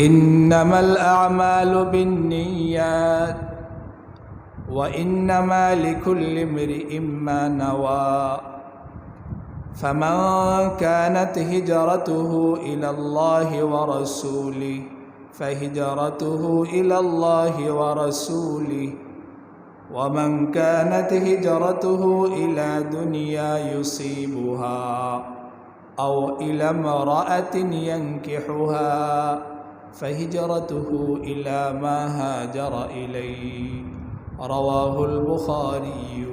إنما الأعمال بالنيات وإنما لكل امرئ ما نوى فمن كانت هجرته إلى الله ورسوله فهجرته إلى الله ورسوله ومن كانت هجرته إلى دنيا يصيبها أو إلى امرأة ينكحها فهجرته إلى ما هاجر إليه. رواه البخاري.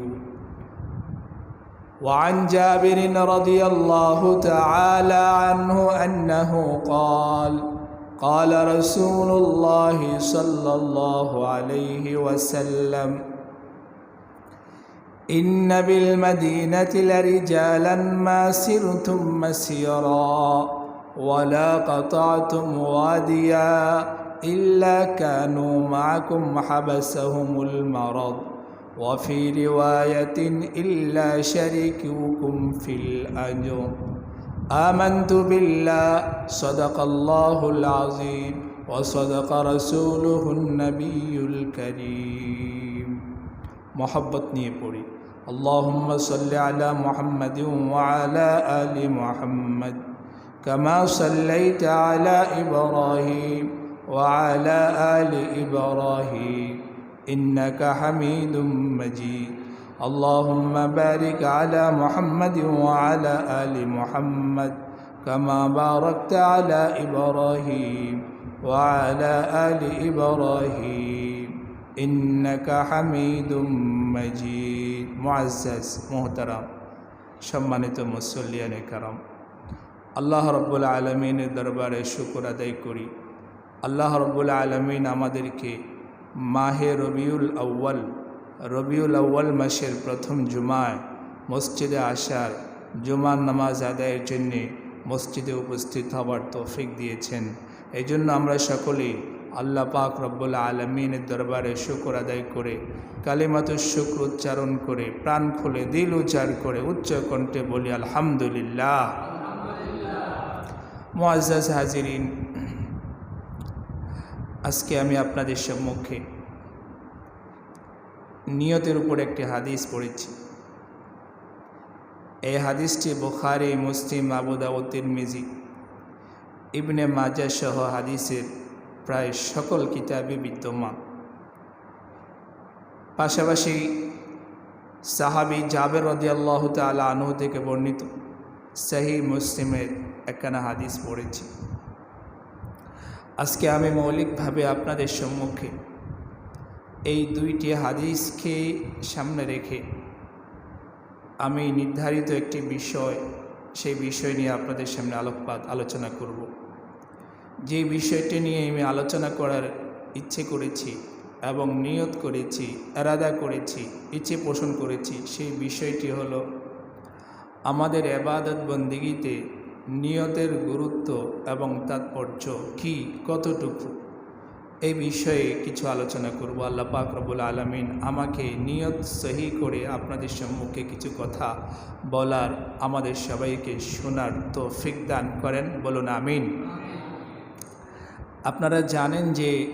وعن جابر رضي الله تعالى عنه أنه قال قال رسول الله صلى الله عليه وسلم إن بالمدينة لرجالا ما سرتم مسيرا. ولا قطعتم واديا إلا كانوا معكم حبسهم المرض. وفي رواية إلا شريكوكم في الأجر. آمنت بالله صدق الله العظيم وصدق رسوله النبي الكريم. محبت بري اللهم صل على محمد وعلى آل محمد. كما صليت على إبراهيم وعلى آل إبراهيم إنك حميد مجيد اللهم بارك على محمد وعلى آل محمد كما باركت على إبراهيم وعلى آل إبراهيم إنك حميد مجيد معزز محترم সম্মানিত মুসল্লিয়ানে কারাম আল্লাহ রব্বুল আলমিনের দরবারে শুকুর আদায় করি। আল্লাহ রব্বুল আলমিন আমাদেরকে মাহে রবিউল আউ্য়াল রবিউল আউ্য়াল মাসের প্রথম জুমায়, মসজিদে আসার জুমার নামাজ আদায়ের জন্যে মসজিদে উপস্থিত হওয়ার তৌফিক দিয়েছেন। এই জন্য আমরা সকলেই আল্লাহ পাক রব্বুল আলমিনের দরবারে শুকর আদায় করে কালিমাত শুক্র উচ্চারণ করে, প্রাণ খুলে, দিল উচ্চার করে, উচ্চ কণ্ঠে বলি, আলহামদুলিল্লাহ। মোয়াজ হাজিরিন, আজকে আমি আপনাদের সম্মুখে নিয়তের উপর একটি হাদিস পড়েছি। এই হাদিসটি বুখারি, মুসলিম আবুদাউদ্দিন মিজি ইবনে মাজা সহ হাদিসের প্রায় সকল কিতাবে বিদ্যমান। পাশাপাশি সাহাবি জাবের রদিয়াল্লাহ তালা আনহু থেকে বর্ণিত সাহি মুসলিমের একখানা হাদিস পড়েছি। আজকে আমি মৌলিকভাবে আপনাদের সম্মুখে এই দুইটি হাদিসকে সামনে রেখে আমি নির্ধারিত একটি বিষয়, সেই বিষয় নিয়ে আপনাদের সামনে আলোকপাত আলোচনা করব। যে বিষয়টি নিয়ে আমি আলোচনা করার ইচ্ছে করেছি এবং নিয়ত করেছি, এরাদা করেছি, ইচ্ছে পোষণ করেছি, সেই বিষয়টি হলো আমাদের এবাদত বন্দিগিতে নিয়তের গুরুত্ব এবং তাৎপর্য কি কতটুকু? এই বিষয়ে কিছু আলোচনা করব। আল্লাহ পাক রবুল আলমিন আমাকে নিয়ত সহি করে আপনাদের সম্মুখে কিছু কথা বলার আমাদের সবাইকে শোনার তো দান করেন। বলুন আমিন। আপনারা জানেন যে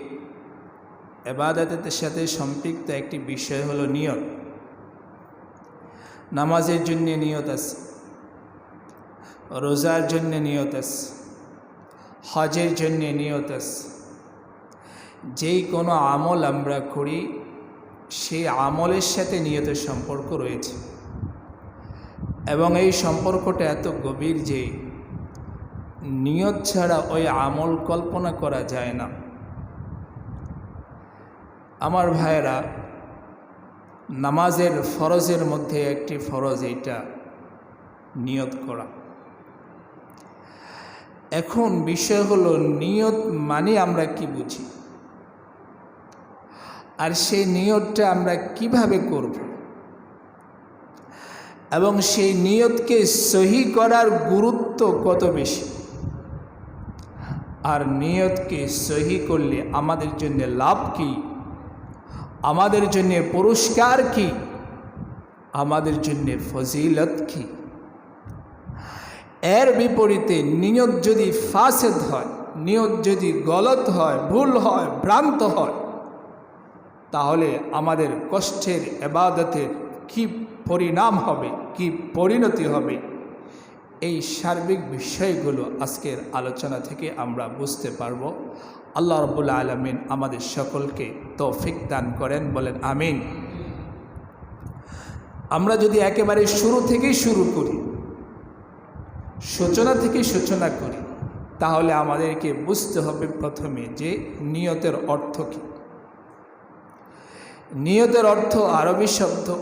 এবাদতের সাথে সম্পৃক্ত একটি বিষয় হলো নিয়ত। নামাজের জন্য নিয়ত আছে। রোজার জন্য নিয়ত হজের জন্য নিয়ত যেই কোনো আমল আমরা করি, সেই আমলের সাথে নিয়তের সম্পর্ক রয়েছে। এবং এই সম্পর্কটা এত গভীর যে নিয়ত ছাড়া ওই আমল কল্পনা করা যায় না। আমার ভাইয়েরা, নামাজের ফরজের মধ্যে একটি ফরজ, এইটা নিয়ত করা। এখন বিষয় হলো নিয়ত মানে আমরা কি বুঝি? আর সেই নিয়তটা আমরা কীভাবে করব? এবং সেই নিয়তকে সহি করার গুরুত্ব কত বেশি? আর নিয়তকে সহি করলে আমাদের জন্য লাভ কি? আমাদের জন্য পুরস্কার কি? আমাদের জন্য ফজিলত কি? এর বিপরীতে নিয়ত যদি ফাসেদ হয়, নিয়ত যদি গলত হয়, ভুল হয়, ভ্রান্ত হয়, তাহলে আমাদের কষ্টের এবাদতের কি পরিণাম হবে, কি পরিণতি হবে? এই সার্বিক বিষয়গুলো আজকের আলোচনা থেকে আমরা বুঝতে পারব। আল্লাহ রবুল্লা আলমিন আমাদের সকলকে তৌফিক দান করেন, বলেন আমিন। আমরা যদি একেবারে শুরু থেকেই শুরু করি সূচনা থেকে সূচনা করি। তাহলে আমাদেরকে বুঝতে হবে প্রথমে যে নিয়তের অর্থ কী। নিয়তের অর্থ আরবি শব্দ।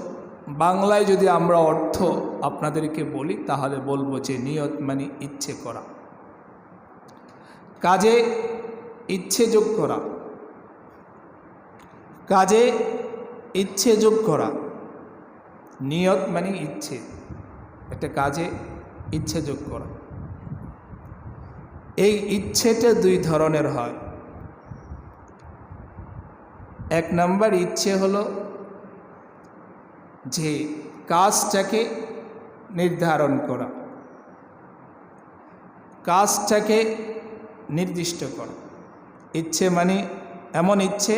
বাংলায় যদি আমরা অর্থ আপনাদেরকে বলি, তাহলে বলব যে নিয়ত মানে ইচ্ছে করা। কাজে ইচ্ছে যোগ করা। কাজে ইচ্ছে যোগ করা। নিয়ত মানে ইচ্ছে। একটা কাজে ইচ্ছে যোগ করা এই ইচ্ছেটা দুই ধরনের হয়। এক নম্বর ইচ্ছে হলো যে কাজটাকে নির্ধারণ করা, কাজটাকে নির্দিষ্ট করা। ইচ্ছে মানে এমন ইচ্ছে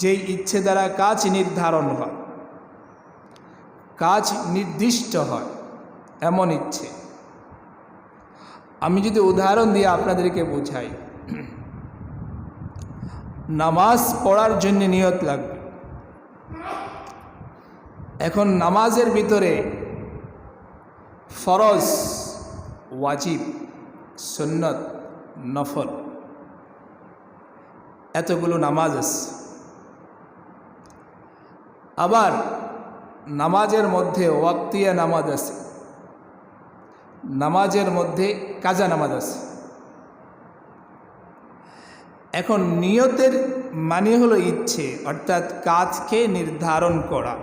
যেই ইচ্ছে দ্বারা কাজ নির্ধারণ হয়, কাজ নির্দিষ্ট হয়। এমন ইচ্ছে। আমি যদি উদাহরণ দিয়ে আপনাদেরকে বোঝাই, নামাজ পড়ার জন্য নিয়ত লাগবে। এখন নামাজের ভিতরে ফরজ, ওয়াজিব, সুন্নত, নফল, এতগুলো নামাজ আছে। আবার নামাজের মধ্যে ওয়াক্তিয়া নামাজ আছে। নামাজের মধ্যে কাজা নামাজ আছে। এখন নিয়তের মানে হলো ইচ্ছে, অর্থাৎ কাজকে নির্ধারণ করা।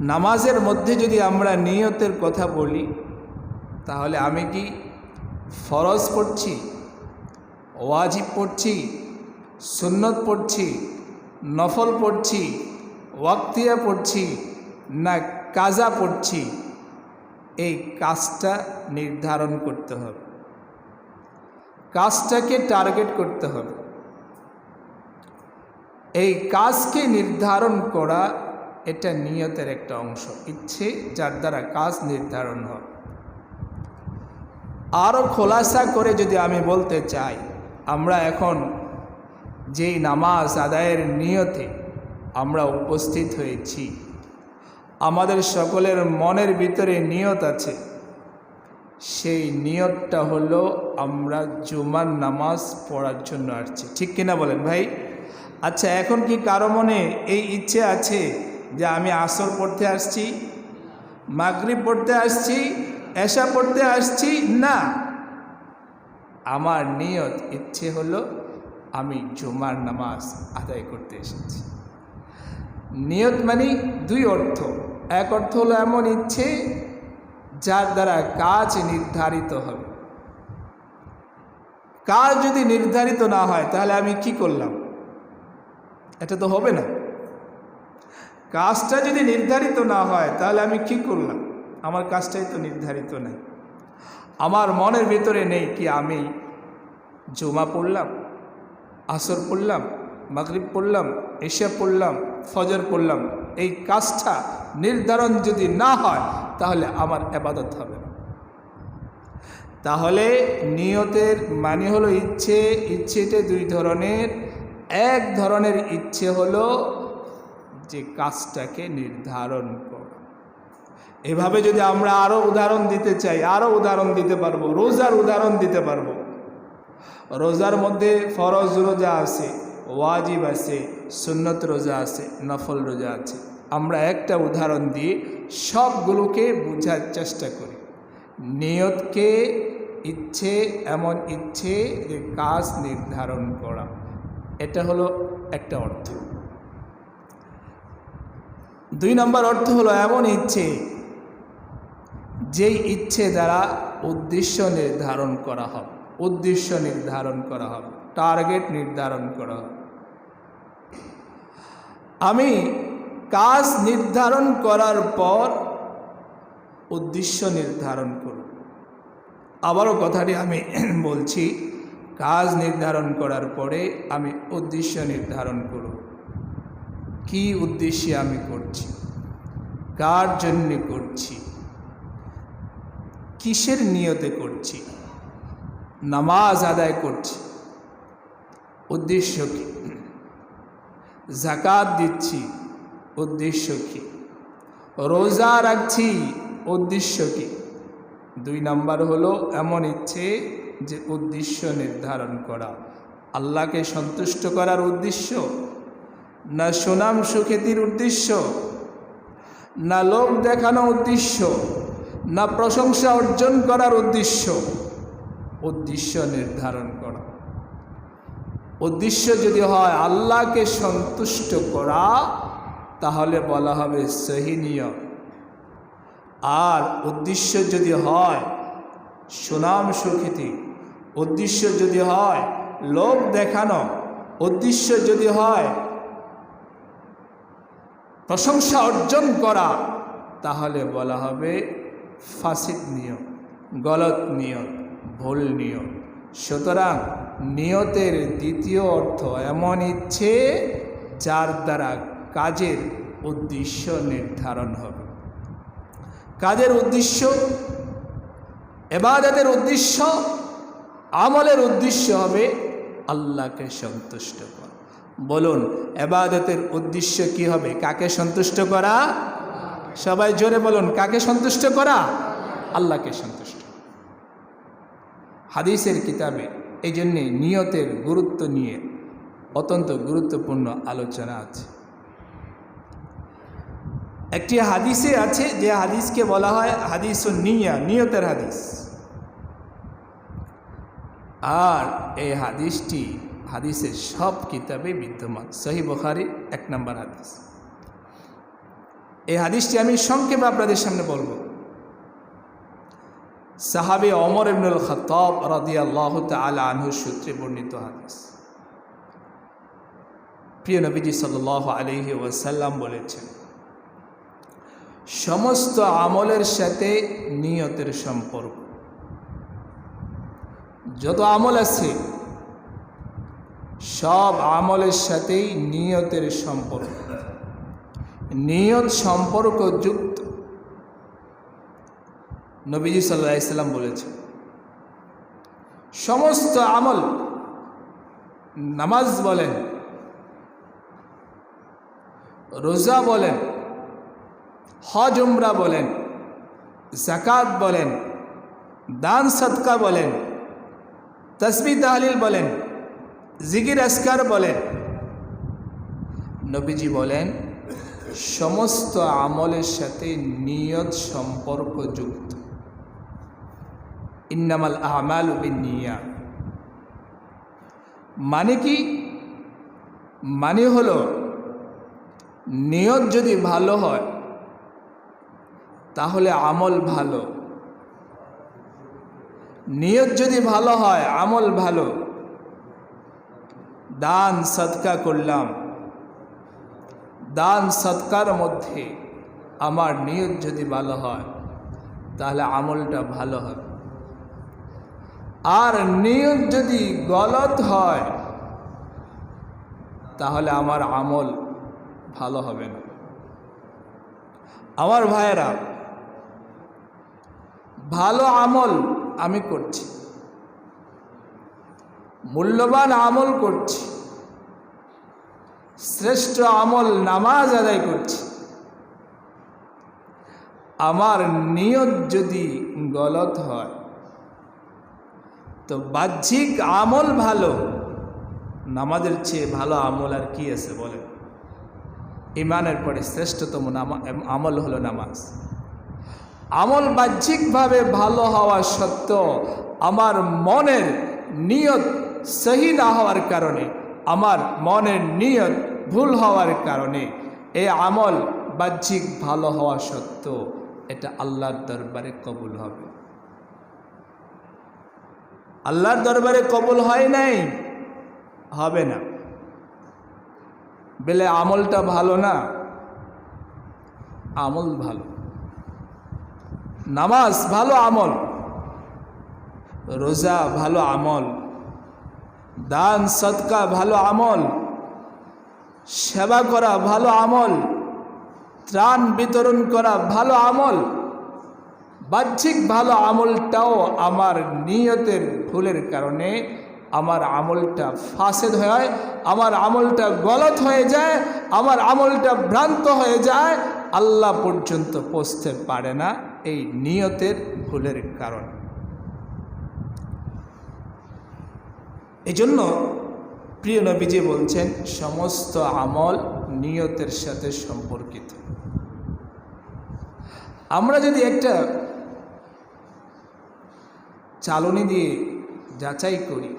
নামাজের মধ্যে যদি আমরা নিয়তের কথা বলি, তাহলে আমি কি ফরজ পড়ছি, ওয়াজিব পড়ছি, সুন্নত পড়ছি, নফল পড়ছি, ওয়াক্তিয়া পড়ছি না কাজা পড়ছি? এই কাজটা নির্ধারণ করতে হবে। কাজটাকে টার্গেট করতে হবে। এই কাজকে নির্ধারণ করা এটা নিয়তের একটা অংশ। ইচ্ছে যার দ্বারা কাজ নির্ধারণ হয়। আরও খোলাসা করে যদি আমি বলতে চাই, আমরা এখন যেই নামাজ আদায়ের নিয়তে আমরা উপস্থিত হয়েছি আমাদের সকলের মনের ভিতরে নিয়ত আছে। সেই নিয়তটা হলো আমরা জুমার নামাজ পড়ার জন্য আসছি। ঠিক কিনা বলেন ভাই? আচ্ছা এখন কি কারও মনে এই ইচ্ছে আছে যে আমি আসর পড়তে আসছি, মাগরিব পড়তে আসছি, এশা পড়তে আসছি? না। আমার নিয়ত, ইচ্ছে হলো আমি জুমার নামাজ আদায় করতে এসেছি। নিয়ত মানে দুই অর্থ। এক অর্থ হলো এমন ইচ্ছে যার দ্বারা কাজ নির্ধারিত হবে। কাজ যদি নির্ধারিত না হয়, তাহলে আমি কি করলাম? এটা তো হবে না। কাজটা যদি নির্ধারিত না হয়, তাহলে আমি কি করলাম? আমার কাজটাই তো নির্ধারিত নেই। আমার মনের ভিতরে নেই কি আমি জমা পড়লাম, আসর পড়লাম মাগরিব পড়লাম, এশিয়া পড়লাম, ফজর পড়লাম, এই কাজটা নির্ধারণ যদি না হয়, তাহলে আমার আবাদত হবে না। তাহলে নিয়তের মানে হলো ইচ্ছে, ইচ্ছেতে দুই ধরনের, এক ধরনের ইচ্ছে হলো যে কাজটাকে নির্ধারণ করা। এভাবে যদি আমরা আরও উদাহরণ দিতে চাই আরও উদাহরণ দিতে পারব, রোজার উদাহরণ দিতে পারব। রোজার মধ্যে ফরজ রোজা আছে ওয়াজিব আছে, সুন্নত রোজা আছে, নফল রোজা আছে। আমরা একটা উদাহরণ দিয়ে সবগুলোকে বোঝার চেষ্টা করি। নিয়তকে ইচ্ছে, এমন ইচ্ছে যে কাজ নির্ধারণ করা। এটা হলো একটা অর্থ। দুই নম্বর অর্থ হলো এমন ইচ্ছে, যেই ইচ্ছে দ্বারা উদ্দেশ্য নির্ধারণ করা হবে উদ্দেশ্য নির্ধারণ করা হবে টার্গেট নির্ধারণ করা হবে আমি কাজ নির্ধারণ করার পর উদ্দেশ্য নির্ধারণ করব। আবারও কথাটি আমি বলছি, কাজ নির্ধারণ করার পরে আমি উদ্দেশ্য নির্ধারণ করব। কি উদ্দেশ্যে আমি করছি? কার জন্যে করছি? কিসের নিয়তে করছি? নামাজ আদায় করছি। উদ্দেশ্য কি? জাকাত দিচ্ছি উদ্দেশ্য কি? রোজা রাখছি উদ্দেশ্য কি? দুই নাম্বার হলো এমন ইচ্ছে যে উদ্দেশ্য নির্ধারণ করা। আল্লাহকে সন্তুষ্ট করার উদ্দেশ্য? না সুনাম সুখ্যাতির উদ্দেশ্য? না লোক দেখানো উদ্দেশ্য? না প্রশংসা অর্জন করার উদ্দেশ্য? উদ্দেশ্য নির্ধারণ করা। উদ্দেশ্য যদি হয় আল্লাহকে সন্তুষ্ট করা, তাহলে বলা হবে সহিনীয় আর উদ্দেশ্য যদি হয় সুনাম সুখ্যাতি উদ্দেশ্য যদি হয় লোক দেখানো, উদ্দেশ্য যদি হয় প্রশংসা অর্জন করা, তাহলে বলা হবে ফাসিদ নিয়ম, গলত নিয়ম, ভুল নিয়ম। সুতরাং নিয়তের দ্বিতীয় অর্থ এমন ইচ্ছে যার দ্বারা কাজের উদ্দেশ্য নির্ধারণ হবে। কাজের উদ্দেশ্য, এবাদতের উদ্দেশ্য, আমলের উদ্দেশ্য হবে আল্লাহকে সন্তুষ্ট করা। বলুন, এবাদতের উদ্দেশ্য কি হবে? কাকে সন্তুষ্ট করা? সবাই জোরে বলুন, কাকে সন্তুষ্ট করা? আল্লাহকে সন্তুষ্ট হাদিসের কিতাবে এই জন্যে নিয়তের গুরুত্ব নিয়ে অত্যন্ত গুরুত্বপূর্ণ আলোচনা আছে। একটি হাদিসে আছে যে হাদিসকে বলা হয় হাদিস ও নিয়া, নিয়তের হাদিস। আর এই হাদিসটি হাদিসের সব কিতাবে বিদ্যমান। সহি বখারি, এক নম্বর হাদিস। এই হাদিসটি আমি সংক্ষেপে আপনাদের সামনে বলব। সাহাবে অমর ইবনুল খতাব তাআলা আনহু সূত্রে বর্ণিত হাদিস। প্রিয় নবীজি সাল্লাল্লাহু আলাইহি ওয়াসাল্লাম বলেছেন, সমস্ত আমলের সাথে নিয়তের সম্পর্ক। যত আমল আছে, সব আমলের সাথেই নিয়তের সম্পর্ক। নিয়ত সম্পর্ক যুক্ত নবীজি সাল্লাহ ইসলাম বলেছেন, সমস্ত আমল নামাজ বলেন, রোজা বলেন, হজ, উমরা বলেন জাকাত বলেন, দান সৎকা বলেন তসবি তাহলিল বলেন জিগির আসকার বলেন। নবীজি বলেন, সমস্ত আমলের সাথে নিয়ত সম্পর্ক যুক্ত ইন্নামাল আমাল নিয়া মানে কি? মানে হলো, নিয়ত যদি ভালো হয়, তাহলে আমল ভালো। নিয়ত যদি ভালো হয়, আমল ভালো। দান সৎকা করলাম। দান সৎকার মধ্যে আমার নিয়ত যদি ভালো হয়, তাহলে আমলটা ভালো হবে। আর নিয়ত যদি গলত হয়, তাহলে আমার আমল ভালো হবে না। আমার ভাইয়েরা, ভালো আমল আমি করছি, মূল্যবান আমল করছি, শ্রেষ্ঠ আমল নামাজ আদায় করছি। আমার নিয়ত যদি গলত হয় তো বাহ্যিক আমল ভালো, নামাজের চেয়ে ভালো আমল আর কি আছে বলেন? ইমানের পরে শ্রেষ্ঠতম আমল হলো নামাজ। আমল বাহ্যিকভাবে ভালো হওয়া সত্ত্বেও আমার মনের নিয়ত সহি না হওয়ার কারণে, আমার মনের নিয়ত ভুল হওয়ার কারণে এই আমল বাহ্যিক ভালো হওয়া সত্ত্বেও এটা আল্লাহর দরবারে কবুল হবে। আল্লাহর দরবারে কবুল হয় নাই, হবে না। বেলে আমলটা ভালো না, আমল ভালো। নামাজ ভালো আমল, রোজা ভালো আমল, দান সৎকা ভালো আমল, সেবা করা ভালো আমল, ত্রাণ বিতরণ করা ভালো আমল। বাহ্যিক ভালো আমলটাও আমার নিয়তের ভুলের কারণে আমার আমলটা ফাসেদ হয়, আমার আমলটা গলত হয়ে যায়, আমার আমলটা ভ্রান্ত হয়ে যায়, আল্লাহ পর্যন্ত পৌঁছতে পারে না এই নিয়তের ভুলের কারণ। এই জন্য প্রিয় নবীজি বলছেন, সমস্ত আমল নিয়তের সাথে সম্পর্কিত। আমরা যদি একটা চালনি দিয়ে যাচাই করি।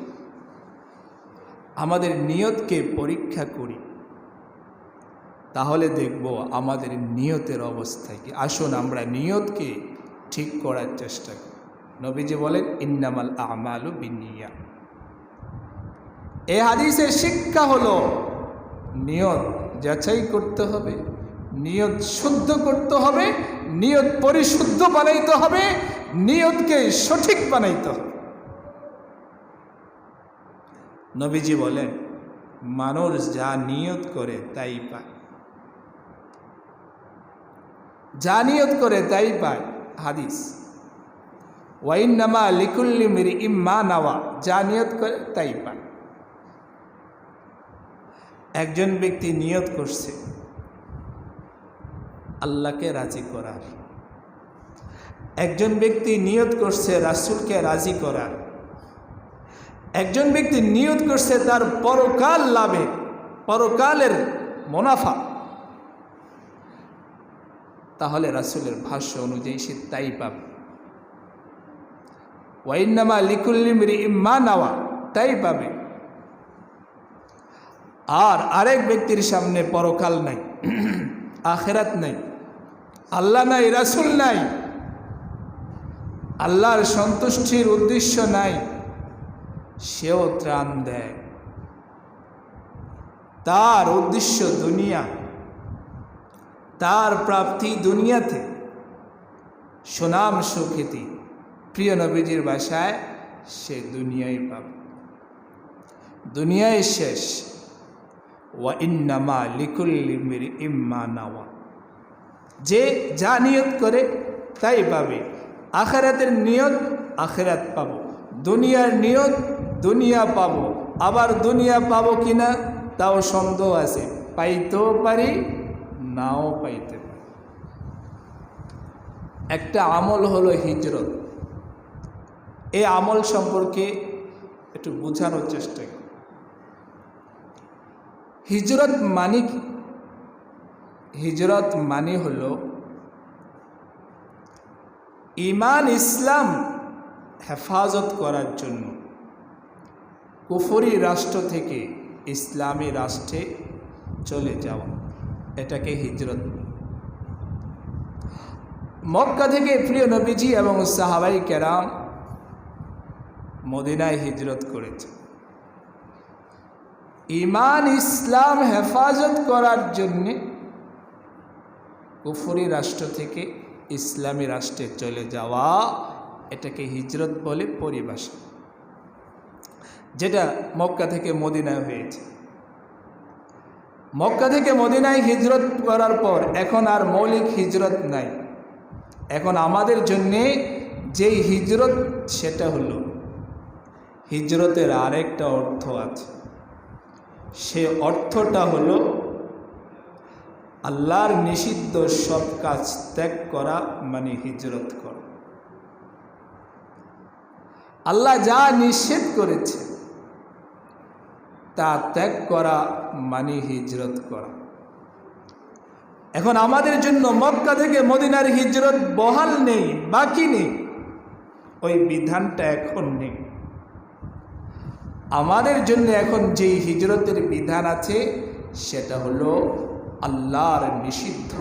আমাদের নিয়তকে পরীক্ষা করি। তাহলে দেখব আমাদের নিয়তের অবস্থা কি। আসুন আমরা নিয়তকে ঠিক করার চেষ্টা করি। নবীজি বলেন, ইন্নামাল আমালু বিনিয়া। এ হাদিসের শিক্ষা হলো, নিয়ত যাচাই করতে হবে, নিয়ত শুদ্ধ করতে হবে, নিয়ত পরিশুদ্ধ বানাইতে হবে নিয়তকে সঠিক বানাইতে। হবে নবীজি বলেন, মানুষ যা নিয়ত করে তাই পায়। যা নিয়ত করে তাই পায়। হাদিস। ওয়াইন নামা লিকুল্লি মিরি ইম্মা নাওয়া, যা নিয়ত করে তাই পায়। একজন ব্যক্তি নিয়ত করছে, আল্লাহকে রাজি করার। একজন ব্যক্তি নিয়ত করছে রাসুলকে রাজি করার। একজন ব্যক্তি নিয়ত করছে তার পরকাল লাভে, পরকালের মুনাফা। তাহলে রাসুলের ভাষ্য অনুযায়ী সে তাই পাবে। ওয়াইনামা লিকুল্লিমরি ইম্মা নাওয়া, তাই পাবে। আর আরেক ব্যক্তির সামনে পরকাল নাই, আখেরাত নাই, আল্লাহ নাই, রাসুল নাই। আল্লাহর সন্তুষ্টির উদ্দেশ্য নাই, সেও ত্রাণ দেয়। তার উদ্দেশ্য দুনিয়া, তার প্রাপ্তি দুনিয়াতে। সুনাম সুখ্যাতি প্রিয় নবীজির বাসায় সে দুনিয়ায় পাবে। দুনিয়ায় শেষ। ওয়া ইন্নামা লিকুল্লি মির ইম্মা নাওয়া। যে যা নিয়ত করে তাই পাবে। আখেরাতের নিয়ত আখেরাত পাবো। দুনিয়ার নিয়ত দুনিয়া পাবো। আবার দুনিয়া পাবো কিনা তাও সন্দেহ আছে। পাইতেও পারি, নাও পাইতে পারি। একটা আমল হলো হিজরত। এই আমল সম্পর্কে একটু বোঝানোর চেষ্টা করি। হিজরত মানে কি? হিজরত মানে হল ইমান ইসলাম হেফাজত করার জন্য কুফরি রাষ্ট্র থেকে ইসলামী রাষ্ট্রে চলে যাওয়া। এটাকে হিজরত। মক্কা থেকে প্রিয় নবীজি এবং সাহাবাই কেরাম মদিনায় হিজরত করেছে। ইমান ইসলাম হেফাজত করার জন্যে কুফরি রাষ্ট্র থেকে ইসলামী রাষ্ট্রে চলে যাওয়া, এটাকে হিজরত বলে পরিভাষা। যেটা মক্কা থেকে মদিনায় হয়েছে। মক্কা থেকে মদিনায় হিজরত করার পর এখন আর মৌলিক হিজরত নাই। এখন আমাদের জন্যে যেই হিজরত, সেটা হলো হিজরতের আরেকটা অর্থ আছে। সে অর্থটা হলো আল্লাহর নিষিদ্ধ সব কাজ ত্যাগ করা মানে হিজরত করা। আল্লাহ যা নিষেধ করেছে, তা ত্যাগ করা মানে হিজরত করা। এখন আমাদের জন্য মক্কা থেকে মদিনার হিজরত বহাল নেই, বাকি নেই, ওই বিধানটা এখন নেই। আমাদের জন্য এখন যেই হিজরতের বিধান আছে, সেটা হলো আল্লাহর নিষিদ্ধ,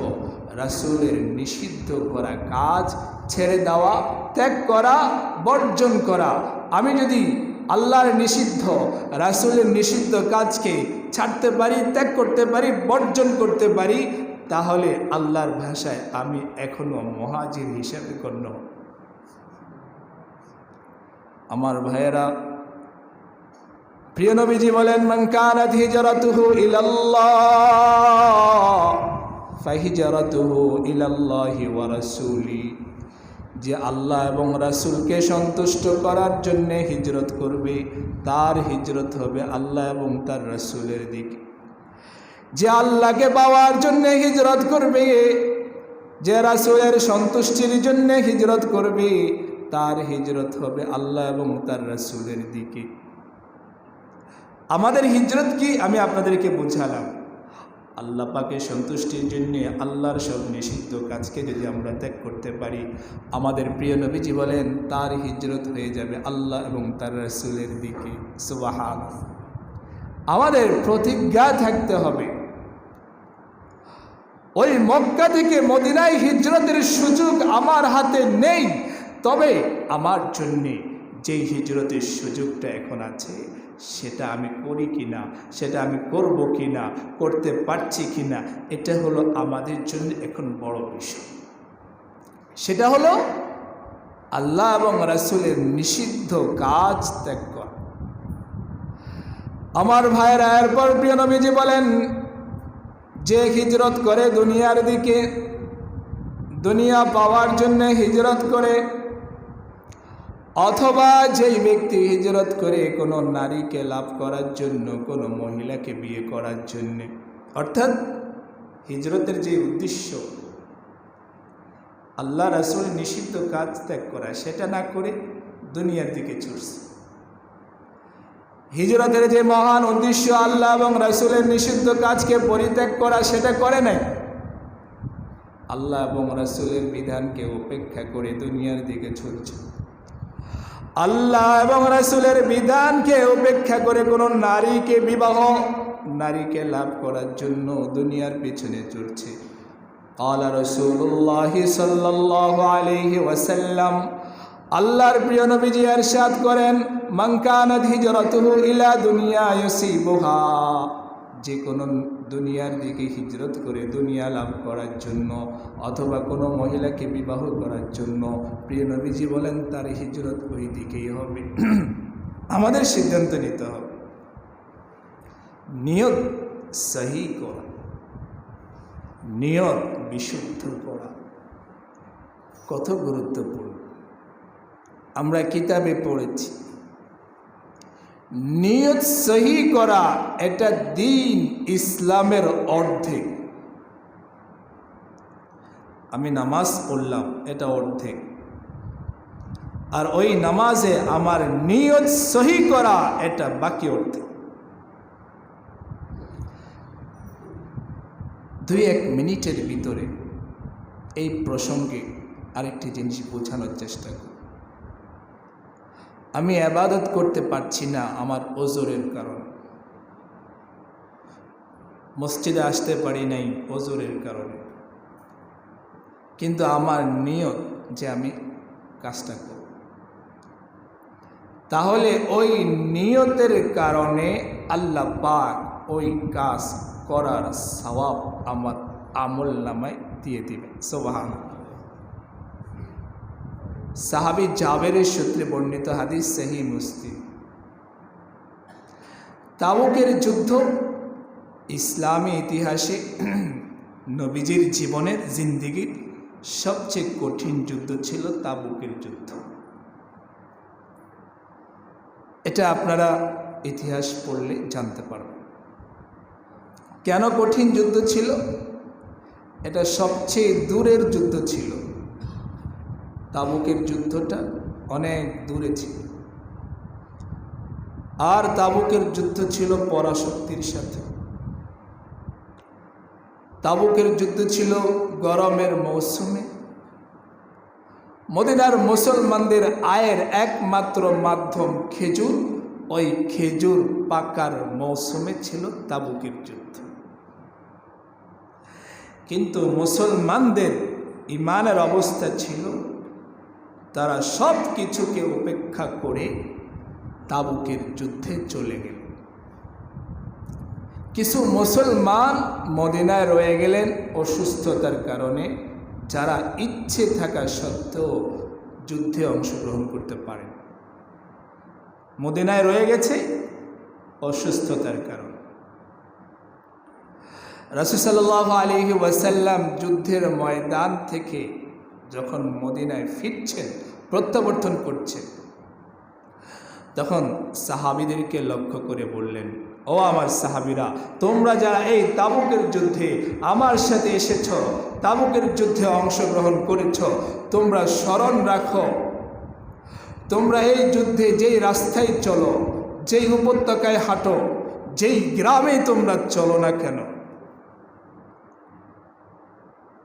রাসুলের নিষিদ্ধ করা কাজ ছেড়ে দেওয়া, ত্যাগ করা, বর্জন করা। আমি যদি আল্লাহর নিষিদ্ধ, রাসুলের নিষিদ্ধ কাজকে ছাড়তে পারি, ত্যাগ করতে পারি, বর্জন করতে পারি, তাহলে আল্লাহর ভাষায় আমি এখনও মহাজির হিসেবে গণ্য। আমার ভাইয়েরা প্রিয় নবীজি বলেন কানাত হিজরাতুহু ইলাল্লাহ, ফাহিজরাতুহু ওয়া যে আল্লাহ এবং রাসূলকে সন্তুষ্ট করার জন্য হিজরত করবে, তার হিজরত হবে আল্লাহ এবং তার রাসূলের দিকে। যে আল্লাহকে পাওয়ার জন্য হিজরত করবে, যে রাসূলের সন্তুষ্টির জন্য হিজরত করবে, তার হিজরত হবে আল্লাহ এবং তার রাসূলের দিকে। আমাদের হিজরত কি? আমি আপনাদেরকে বুঝালাম। আল্লাহ পাকে সন্তুষ্টির জন্য আল্লাহর সব নিষিদ্ধ কাজকে যদি আমরা ত্যাগ করতে পারি, আমাদের প্রিয় নবীজি বলেন, তার হিজরত হয়ে যাবে আল্লাহ এবং তার রাসূলের দিকে। সুবাহান আমাদের প্রতিজ্ঞা থাকতে হবে। ওই মক্কা থেকে মদিনায় হিজরতের সুযোগ আমার হাতে নেই। তবে আমার জন্যে যেই হিজরতের সুযোগটা এখন আছে সেটা আমি করি কি না সেটা আমি করব কি না করতে পারছি কি না এটা হলো আমাদের জন্য এখন বড় বিষয়। সেটা হলো আল্লাহ এবং রাসুলের নিষিদ্ধ কাজ ত্যাগ করা। আমার ভাইয়েরা, এরপর প্রিয় নবীজি বলেন, যে হিজরত করে দুনিয়ার দিকে, দুনিয়া পাওয়ার জন্য হিজরত করে অথবা যেই ব্যক্তি হিজরত করে কোনো নারীকে লাভ করার জন্য, কোনো মহিলাকে বিয়ে করার জন্যে। অর্থাৎ হিজরতের যে উদ্দেশ্য, আল্লাহ রাসুল নিষিদ্ধ কাজ ত্যাগ করা, সেটা না করে দুনিয়ার দিকে ছুটছে। হিজরতের যে মহান উদ্দেশ্য, আল্লাহ এবং রাসুলের নিষিদ্ধ কাজকে পরিত্যাগ করা, সেটা করে নাই। আল্লাহ এবং রাসুলের বিধানকে উপেক্ষা করে দুনিয়ার দিকে ছুটছে। আল্লাহ এবং রাসুলের বিধানকে উপেক্ষা করে কোনো নারীকে বিবাহ, নারীকে লাভ করার জন্য দুনিয়ার পিছনে চড়ছে। আল্লাহ রসুল্লাহ সাল্লাহ আলহি ওয়াসাল্লাম, আল্লাহর প্রিয় নবীজি এরশাদ করেন মাঙ্কানাদ হিজরতুহু ইলা দুনিয়া ইউসিবুহা যে কোনো দুনিয়ার দিকে হিজরত করে দুনিয়া লাভ করার জন্য অথবা কোনো মহিলাকে বিবাহ করার জন্য। প্রিয় নবীজি বলেন, তার হিজরত ওই দিকেই হবে। আমাদের সিদ্ধান্ত নিতে হবে। নিয়ত সহি করা, নিয়ত বিশুদ্ধ করা কত গুরুত্বপূর্ণ। আমরা কিতাবে পড়েছি নিয়ত সহি করা এটা দিন ইসলামের অর্ধেক। আমি নামাজ পড়লাম, এটা অর্ধেক। আর ওই নামাজে আমার নিয়ত সহি করা, এটা বাকি অর্ধেক। দুই এক মিনিটের ভিতরে এই প্রসঙ্গে আরেকটি জিনিস বোঝানোর চেষ্টা করি। আমি আবাদত করতে পারছি না আমার ওজোরের কারণে। মসজিদে আসতে পারি নাই ওজোরের কারণে। কিন্তু আমার নিয়ত যে আমি কাজটা করব। তাহলে ওই নিয়তের কারণে আল্লাহ পাক ওই কাজ করার সওয়াব আমার আমল নামায় দিয়ে দিবে সোবাহান সাহাবি জাবেরের সূত্রে বর্ণিত হাদিস সেহি মুস্তিম তাবুকের যুদ্ধ ইসলামী ইতিহাসে নবীজির জীবনের জিন্দিগির সবচেয়ে কঠিন যুদ্ধ ছিল তাবুকের যুদ্ধ। এটা আপনারা ইতিহাস পড়লে জানতে পারবেন। কেন কঠিন যুদ্ধ ছিল? এটা সবচেয়ে দূরের যুদ্ধ ছিল। তাবুকের যুদ্ধটা অনেক দূরে ছিল। আর তাবুকের যুদ্ধ ছিল পরাশক্তির সাথে। তাবুকের যুদ্ধ ছিল গরমের মৌসুমে। মদিনার মুসলমানদের আয়ের একমাত্র মাধ্যম খেজুর। ওই খেজুর পাকার মৌসুমে ছিল তাবুকের যুদ্ধ। কিন্তু মুসলমানদের ইমানের অবস্থা ছিল তারা সব কিছুকে উপেক্ষা করে তাবুকের যুদ্ধে চলে গেল। কিছু মুসলমান মদিনায় রয়ে গেলেন অসুস্থতার কারণে, যারা ইচ্ছে থাকা সত্ত্বেও যুদ্ধে অংশগ্রহণ করতে পারেন। মদিনায় রয়ে গেছে অসুস্থতার কারণ। রসুসাল্লাহ আলী ওয়াসাল্লাম যুদ্ধের ময়দান থেকে যখন মদিনায় ফিরছেন, প্রত্যাবর্তন করছেন, তখন সাহাবিদেরকে লক্ষ্য করে বললেন, ও আমার সাহাবিরা, তোমরা যারা এই তাবুকের যুদ্ধে আমার সাথে এসেছ, তাবুকের যুদ্ধে অংশগ্রহণ করেছ, তোমরা স্মরণ রাখো। তোমরা এই যুদ্ধে যেই রাস্তায় চলো, যেই উপত্যকায় হাঁটো, যেই গ্রামে তোমরা চলো না কেন?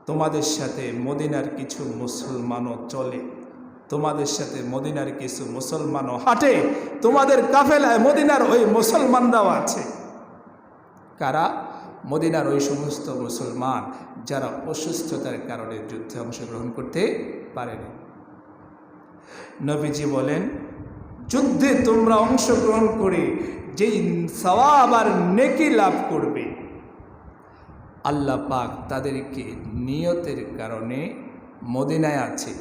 তোমাদের সাথে মদিনার কিছু মুসলমানও চলে, তোমাদের সাথে মদিনার কিছু মুসলমানও হাঁটে, তোমাদের কাফেলায় মদিনার ওই মুসলমানরাও আছে। কারা? মদিনার ওই সমস্ত মুসলমান যারা অসুস্থতার কারণে যুদ্ধে অংশগ্রহণ করতে পারেনি। নবীজি বলেন, যুদ্ধে তোমরা অংশগ্রহণ করে যেই সওয়াব আর নেকি লাভ করবে আল্লাহ পাক তাদেরকে নিয়তের কারণে মদিনায় আছে,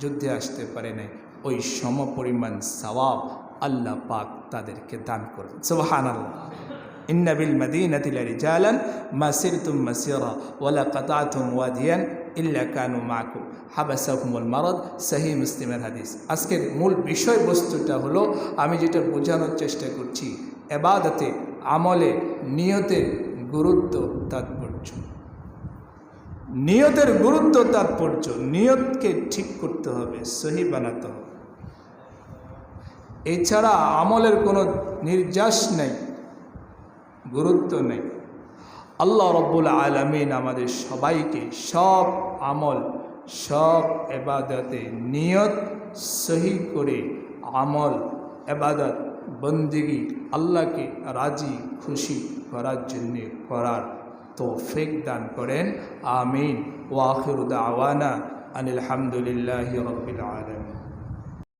যুদ্ধে আসতে পারে নাই। ওই সম পরিমাণ সওয়াব আল্লাহ পাক তাদেরকে দান করবেন সুবহান আল্লাহ ইন্না বিল মদিনাতি লারিজালান মা সিরতুম মাসিরা ওয়ালা কাতাতুম ওয়াদিয়ান ইল্লা কানু মাকু হাবাসাহুমুল মারদ সহি মুসলিমের হাদিস। আজকের মূল বিষয়বস্তুটা হলো, আমি যেটা বোঝানোর চেষ্টা করছি, এবাদতে আমলে নিয়তের গুরুত্ব তাৎপর্য নিয়তের গুরুত্ব তাৎপর্য। নিয়তকে ঠিক করতে হবে, সহি বানাতে হবে। এছাড়া আমলের কোনো নির্যাস নেই, গুরুত্ব নেই। আল্লাহ রব্বুল আলমিন আমাদের সবাইকে সব আমল, সব এবাদতে নিয়ত সহি করে আমল এবাদত বন্দিগি, আল্লাহকে রাজি, খুশি করার জন্যে করার তৌফিক দান করেন। আমিন। ওয়াখির দাওয়ানা আনিল হামদুলিল্লাহ রবিল আলমিন।